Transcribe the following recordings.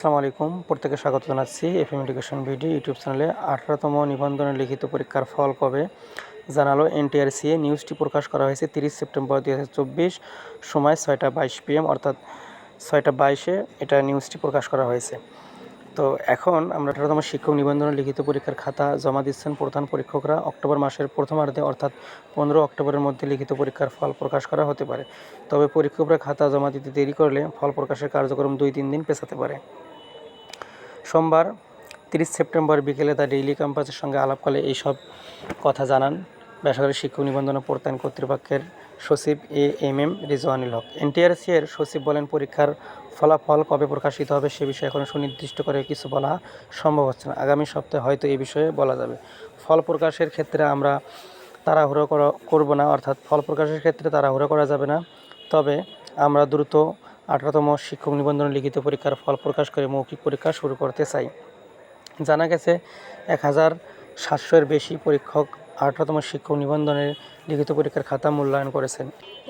আসসালামু আলাইকুম। প্রত্যেকে স্বাগত জানাচ্ছি এফএম এডুকেশন বিডি ইউটিউব চ্যানেলে আঠারোতম নিবন্ধনের লিখিত পরীক্ষার ফল কবে? জানালো এনটিআরসিএ নিউজটি প্রকাশ করা হয়েছে তিরিশ সেপ্টেম্বর দু হাজার চব্বিশ সময় ছয়টা বাইশ পিএম অর্থাৎ ছয়টা বাইশে এটা নিউজটি প্রকাশ করা হয়েছে। তো এখন আমরা আঠারোতম শিক্ষক নিবন্ধনের লিখিত পরীক্ষার খাতা জমা দিচ্ছেন প্রধান পরীক্ষকরা। অক্টোবর মাসের প্রথমার্ধে অর্থাৎ পনেরো অক্টোবরের মধ্যে লিখিত পরীক্ষার ফল প্রকাশ করা হতে পারে। তবে পরীক্ষকরা খাতা জমা দিতে দেরি করলে ফল প্রকাশের কার্যক্রম দুই তিন দিন পেছাতে পারে। সোমবার তিরিশ সেপ্টেম্বর বিকেলে দ্য ডেইলি ক্যাম্পাসের সঙ্গে আলাপকালে এইসব কথা জানান বেসরকারি শিক্ষক নিবন্ধন প্রত্যয়ন কর্তৃপক্ষের সচিব A M M Rizwanul Haque. NTRC এর সচিব বলেন, পরীক্ষার ফলাফল কবে প্রকাশিত হবে সে বিষয়ে এখন সুনির্দিষ্ট করে কিছু বলা সম্ভব হচ্ছে না। আগামী সপ্তাহে হয়তো এ বিষয়ে বলা যাবে। ফল প্রকাশের ক্ষেত্রে আমরা তাড়াহুড়ো করা, করব না, অর্থাৎ ফল প্রকাশের ক্ষেত্রে তাড়াহুড়ো করা যাবে না। তবে আমরা দ্রুত আঠারোতম শিক্ষক নিবন্ধন লিখিত পরীক্ষার ফল প্রকাশ করে মৌখিক পরীক্ষা শুরু করতে চাই। জানা গেছে, এক হাজার সাতশোর বেশি পরীক্ষক আঠারোতম শিক্ষক নিবন্ধনের লিখিত পরীক্ষার খাতা মূল্যায়ন করেছেন।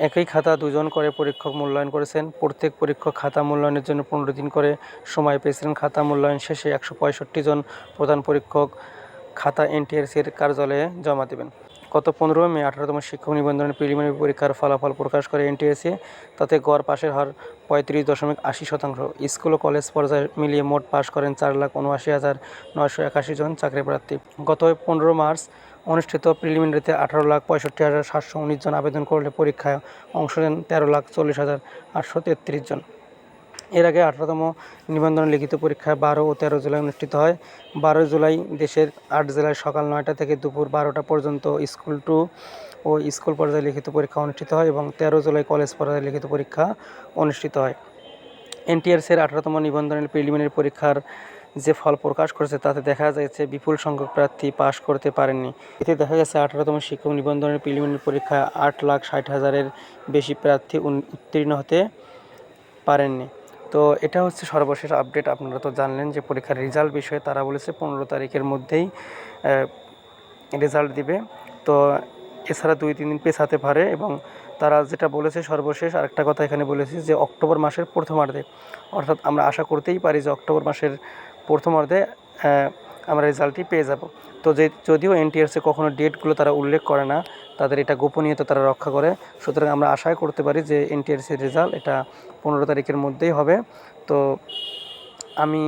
একই খাতা দুজন করে পরীক্ষক মূল্যায়ন করেছেন। প্রত্যেক পরীক্ষক খাতা মূল্যায়নের জন্য পনেরো দিন করে সময় পেয়েছিলেন। খাতা মূল্যায়ন শেষে একশো পঁয়ষট্টি জন প্রধান পরীক্ষক খাতা এনটিআরসির কার্যালয়ে জমা দেবেন। গত পনেরো মে আঠারোতম শিক্ষক নিবন্ধনের প্রিলিমিনারি পরীক্ষার ফলাফল প্রকাশ করে এনটিএসি তাতে গড় পাশের হার পঁয়ত্রিশ দশমিক আশি শতাংশ। স্কুল ও কলেজ পর্যায়ে মিলিয়ে মোট পাশ করেন চার লাখ উনআশি হাজার নয়শো একাশি জন চাকরি প্রার্থী গত পনেরো মার্চ অনুষ্ঠিত প্রিলিমিনারিতে আঠারো লাখ পঁয়ষট্টি হাজার সাতশো উনিশ জন আবেদন করলে পরীক্ষায় অংশ নেন তেরো লাখ চল্লিশ হাজার আটশো তেত্রিশ জন। এর আগে আঠারোতম নিবন্ধন লিখিত পরীক্ষা বারো ও তেরো জুলাই অনুষ্ঠিত হয়। বারো জুলাই দেশের আট জেলায় সকাল নয়টা থেকে দুপুর বারোটা পর্যন্ত স্কুল টু ও স্কুল পর্যায়ে লিখিত পরীক্ষা অনুষ্ঠিত হয় এবং তেরো জুলাই কলেজ পর্যায়ে লিখিত পরীক্ষা অনুষ্ঠিত হয়। এনটিআরসির আঠারোতম নিবন্ধনের প্রিলিমিনারি পরীক্ষার যে ফল প্রকাশ করেছে তাতে দেখা যাচ্ছে বিপুল সংখ্যক প্রার্থী পাশ করতে পারেননি। এতে দেখা গেছে আঠারোতম শিক্ষক নিবন্ধনের প্রিলিমিনারি পরীক্ষায় আট লাখ ষাট হাজারের বেশি প্রার্থী উত্তীর্ণ হতে পারেননি। তো এটা হচ্ছে সর্বশেষ আপডেট। আপনারা তো জানলেন যে পরীক্ষার রেজাল্ট বিষয়ে তারা বলেছে পনেরো তারিখের মধ্যেই রেজাল্ট দিবে। তো এছাড়া দুই তিন দিন পেছাতে পারে এবং তারা যেটা বলেছে সর্বশেষ, আরেকটা কথা এখানে বলেছে যে অক্টোবর মাসের প্রথমার্ধে। অর্থাৎ আমরা আশা করতেই পারি যে অক্টোবর মাসের প্রথমার্ধে আমরা রেজাল্টটি পেয়ে যাব। তো যে, যদিও এনটিআরসি কখনো ডেটগুলো তারা উল্লেখ করে না, তাদের এটা গোপনীয়তা তারা রক্ষা করে। সুতরাং আমরা আশাই করতে পারি যে এনটিআরসির রেজাল্ট এটা পনেরো তারিখের মধ্যেই হবে। তো আমি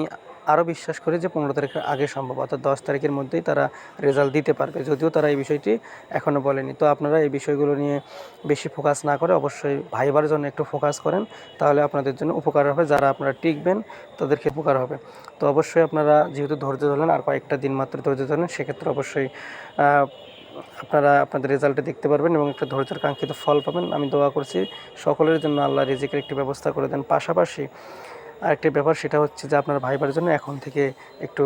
আরও বিশ্বাস করি যে পনেরো তারিখের আগে সম্ভব, অর্থাৎ দশ তারিখের মধ্যেই তারা রেজাল্ট দিতে পারবে। যদিও তারা এই বিষয়টি এখনও বলেনি। তো আপনারা এই বিষয়গুলো নিয়ে বেশি ফোকাস না করে অবশ্যই ভাইবার জন্য একটু ফোকাস করেন, তাহলে আপনাদের জন্য উপকার হবে। যারা আপনারা টিকবেন তাদেরকে উপকার হবে। তো অবশ্যই আপনারা যেহেতু ধৈর্য ধরলেন, আর কয়েকটা দিন মাত্র ধৈর্য ধরেন সেক্ষেত্রে অবশ্যই আপনারা আপনাদের রেজাল্টে দেখতে পারবেন এবং একটা ধৈর্যের কাঙ্ক্ষিত ফল পাবেন। আমি দোয়া করছি সকলের জন্য আল্লাহ রিজিকের একটি ব্যবস্থা করে দেন। পাশাপাশি আরেকটি ব্যাপার সেটা হচ্ছে যে আপনার ভাইবার জন্য এখন থেকে একটু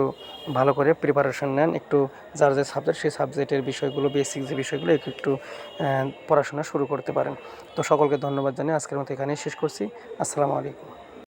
ভালো করে প্রিপারেশন নেন, একটু যার যে সাবজেক্ট সেই সাবজেক্টের বিষয়গুলো বেসিক যে বিষয়গুলো একটু পড়াশোনা শুরু করতে পারেন। তো সকলকে ধন্যবাদ জানিয়ে আজকের মতো এখানেই শেষ করছি। আসসালামু আলাইকুম।